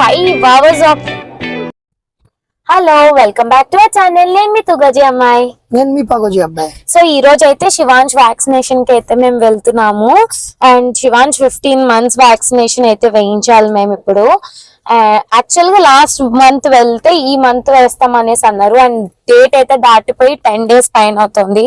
Five hours of hello welcome back to our channel. నేను మీ తుగజీ అమ్మాయి. నేను మీ పగోజీ అబ్బాయి. సో ఈ రోజు అయితే శివాంశ్ వ్యాక్సినేషన్కి అయితే మేము వెళ్తున్నాము. And Shivansh fifteen months vaccination అయితే వేయించాలి మేము ఇప్పుడు. యాక్చువల్గా లాస్ట్ మంత్ వెళ్తే ఈ మంత్ వేస్తాం అనేసి అన్నారు. అండ్ డేట్ అయితే దాటిపోయి టెన్ డేస్ పైన అవుతుంది.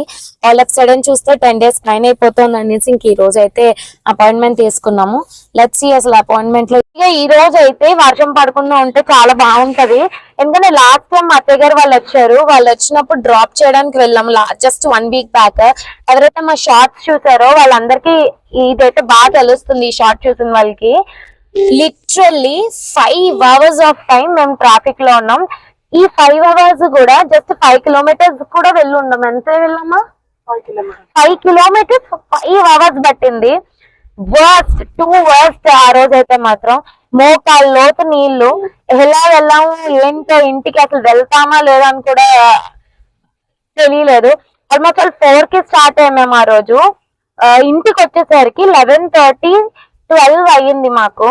ఆల్ ఆఫ్ సడన్ చూస్తే టెన్ డేస్ పైన అయిపోతుంది అనేసి ఇంక ఈ రోజు అయితే అపాయింట్మెంట్ తీసుకున్నాము. లెట్స్ సి అసలు అపాయింట్మెంట్లో. ఇక ఈ రోజు అయితే వర్షం పడకుండా ఉంటే చాలా బాగుంటది. ఎందుకంటే లాస్ట్ టైం మా అత్తయ్య గారు వాళ్ళు వచ్చారు. వాళ్ళు వచ్చినప్పుడు డ్రాప్ చేయడానికి వెళ్ళాము. జస్ట్ వన్ వీక్ బ్యాక్ ఎవరైతే మా షార్ట్స్ చూసారో వాళ్ళందరికీ ఇదైతే బాగా తెలుస్తుంది ఈ షార్ట్ చూసిన వాళ్ళకి. Literally five hours of time మేము ట్రాఫిక్లో ఉన్నాం. ఈ ఫైవ్ అవర్స్ కూడా జస్ట్ ఫైవ్ కిలోమీటర్స్ కూడా వెళ్ళి ఉన్నాం ఎంత వెళ్ళామా? ఫైవ్ కిలోమీటర్స్ ఫైవ్ అవర్స్ పట్టింది. వర్స్ట్ టూ వర్స్ట్ ఆ రోజు అయితే మాత్రం మోకాళ్ళ లోతు నీళ్ళు. ఎలా వెళ్ళాము ఏంటో ఇంటికి అసలు వెళ్తామా లేదా అని కూడా తెలియలేదు. ఆల్మోస్ట్ ఆల్ ఫోర్కి స్టార్ట్ అయ్యాం మేము ఆ రోజు. ఇంటికి వచ్చేసరికి లెవెన్ థర్టీ ట్వెల్వ్ అయ్యింది మాకు.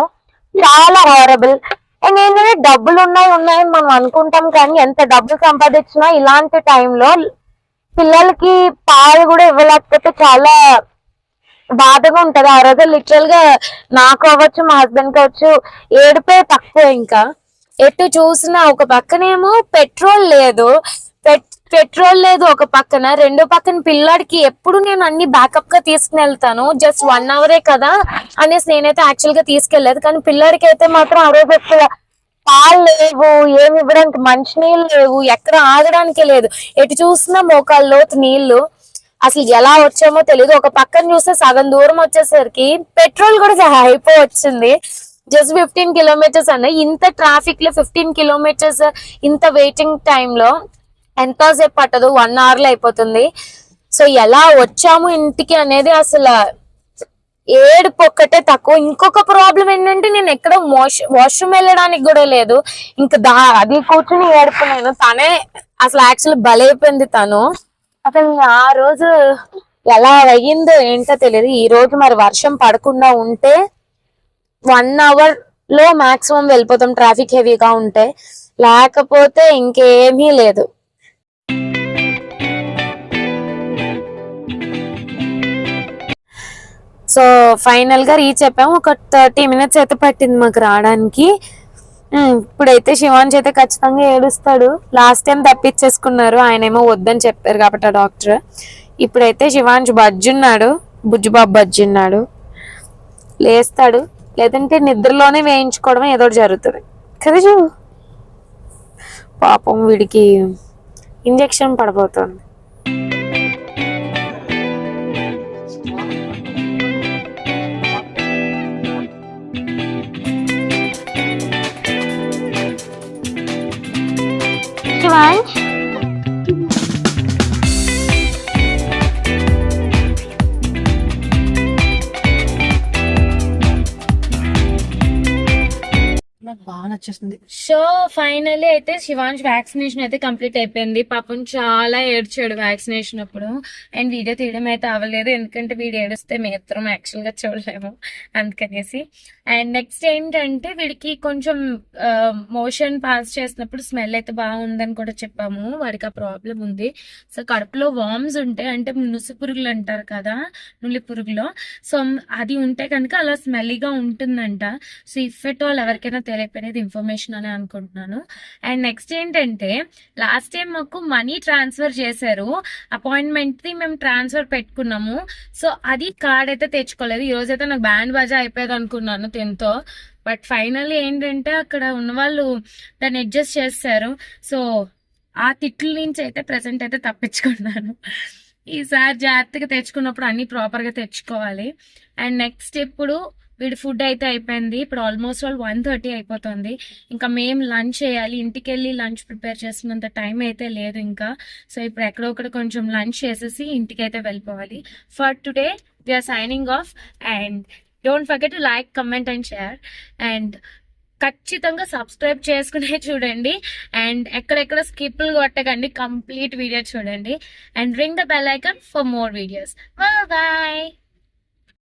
చాలా హారబుల్ అండ్ ఏంటంటే డబ్బులు ఉన్నాయి ఉన్నాయని మనం అనుకుంటాం కానీ ఎంత డబ్బులు సంపాదించినా ఇలాంటి టైంలో పిల్లలకి పాలు కూడా ఇవ్వలేకపోతే చాలా బాధగా ఉంటది. ఆ రోజు లిటరల్గా నాకు అవ్వచ్చు మా హస్బెండ్కి అవ్వచ్చు ఏడిపే తక్కువ ఇంకా. ఎటు చూసినా ఒక పక్కనేమో పెట్రోల్ లేదు. పెట్- పెట్రోల్ లేదు ఒక పక్కన రెండో పక్కన పిల్లాడికి ఎప్పుడు నేను అన్ని బ్యాకప్గా తీసుకుని వెళ్తాను జస్ట్ వన్ అవరే కదా అనేసి నేనైతే యాక్చువల్గా తీసుకెళ్ళేదు కానీ పిల్లాడికి అయితే మాత్రం ఆ రోజు ఎక్కువ పాలు లేవు ఏమి ఇవ్వడానికి మంచినీళ్ళు లేవు ఎక్కడ ఆగడానికి లేదు. ఎటు చూసినా మోకాళ్ళ లోతు నీళ్ళు అసలు ఎలా వచ్చామో తెలియదు ఒక పక్కన చూస్తే సగం దూరం వచ్చేసరికి పెట్రోల్ కూడా అయిపో వచ్చింది జస్ట్ ఫిఫ్టీన్ కిలోమీటర్స్ అన్న. ఇంత ట్రాఫిక్లో ఫిఫ్టీన్ కిలోమీటర్స్ ఇంత వెయిటింగ్ టైంలో ఎంతసేపు పట్టదు? వన్ అవర్లో అయిపోతుంది. సో ఎలా వచ్చాము ఇంటికి అనేది అసలు ఏడుపు ఒక్కటే తక్కువ. ఇంకొక ప్రాబ్లం ఏంటంటే నేను ఎక్కడ వాష్ వాష్రూమ్ వెళ్ళడానికి కూడా లేదు. ఇంకా దా అది కూర్చుని ఏడుపు నేను. తనే అసలు యాక్చువల్ బలైపోయింది తను. అసలు ఆ రోజు ఎలా అయ్యిందో ఏంటో తెలియదు ఈ రోజు మరి వర్షం పడకుండా ఉంటే వన్ అవర్లో మాక్సిమం వెళ్ళిపోతాం. ట్రాఫిక్ హెవీగా ఉంటే. లేకపోతే ఇంకేమీ లేదు. సో ఫైనల్గా రీచ్ అయిపోయాము. ఒక థర్టీ మినిట్స్ అయితే పట్టింది మాకు రావడానికి. ఇప్పుడైతే శివాన్స్ అయితే ఖచ్చితంగా ఏడుస్తాడు. లాస్ట్ టైం తప్పించేసుకున్నారు. ఆయన ఏమో వద్దని చెప్పారు కాబట్టి ఆ డాక్టర్. ఇప్పుడైతే శివాన్స్ బజ్జున్నాడు బుజ్జుబాబు బజ్జున్నాడు లేస్తాడు. లేదంటే నిద్రలోనే వేయించుకోవడం ఏదో జరుగుతుంది. కదా చూ పాపం వీడికి ఇంజెక్షన్ పడబోతుంది. lunch. నాకు బాగా నచ్చేస్తుంది సో ఫైనలీ అయితే శివాంశ్ వ్యాక్సినేషన్ అయితే కంప్లీట్ అయిపోయింది. పాపం చాలా ఏడ్చాడు వ్యాక్సినేషన్ అప్పుడు. అండ్ వీడియో తీయడం అయితే అవ్వలేదు. ఎందుకంటే వీడు ఏడిస్తే మేత్రం యాక్చువల్గా చూడలేము. అందుకనేసి. అండ్ నెక్స్ట్ ఏంటంటే వీడికి కొంచెం మోషన్ పాస్ చేసినప్పుడు స్మెల్ అయితే బాగుందని కూడా చెప్పాము. వాడికి ఆ ప్రాబ్లం ఉంది. సో కడుపులో వామ్స్ ఉంటాయి అంటే నుసి పురుగులు అంటారు కదా నులి పురుగులో. సో అది ఉంటే కనుక అలా స్మెల్లీగా ఉంటుందంట. సో ఇఫ్ ఎట్ ఆల్ ఎవరికైనా అయిపోయినది ఇన్ఫర్మేషన్ అని అనుకుంటున్నాను. అండ్ నెక్స్ట్ ఏంటంటే లాస్ట్ టైం మాకు మనీ ట్రాన్స్ఫర్ చేశారు. అపాయింట్మెంట్ది మేము ట్రాన్స్ఫర్ పెట్టుకున్నాము. సో అది కార్డ్ అయితే తెచ్చుకోలేదు. ఈ రోజు అయితే నాకు బ్యాండ్ బాజా అయిపోయేది అనుకున్నాను టెన్తో బట్ ఫైనల్లీ ఏంటంటే అక్కడ ఉన్న వాళ్ళు దాన్ని అడ్జస్ట్ చేస్తారు. సో ఆ తిట్ల నుంచి అయితే ప్రెసెంట్ అయితే తప్పించుకున్నాను. ఈసారి జాగ్రత్తగా తెచ్చుకున్నప్పుడు అన్ని ప్రాపర్గా తెచ్చుకోవాలి. అండ్ నెక్స్ట్ ఇప్పుడు వీడి ఫుడ్ అయితే అయిపోయింది. ఇప్పుడు ఆల్మోస్ట్ ఆల్ వన్ థర్టీ అయిపోతుంది. ఇంకా మేము లంచ్ చేయాలి. ఇంటికి వెళ్ళి లంచ్ ప్రిపేర్ చేస్తున్నంత టైం అయితే లేదు ఇంకా. సో ఇప్పుడు ఎక్కడో ఒకటి కొంచెం లంచ్ చేసేసి ఇంటికి అయితే వెళ్ళిపోవాలి for today we're signing off and don't forget to like comment and share and ఖచ్చితంగా సబ్స్క్రైబ్ చేసుకునే చూడండి. అండ్ ఎక్కడెక్కడ స్కిప్లు కొట్టకండి. కంప్లీట్ వీడియో చూడండి. And ring the bell icon for more videos bye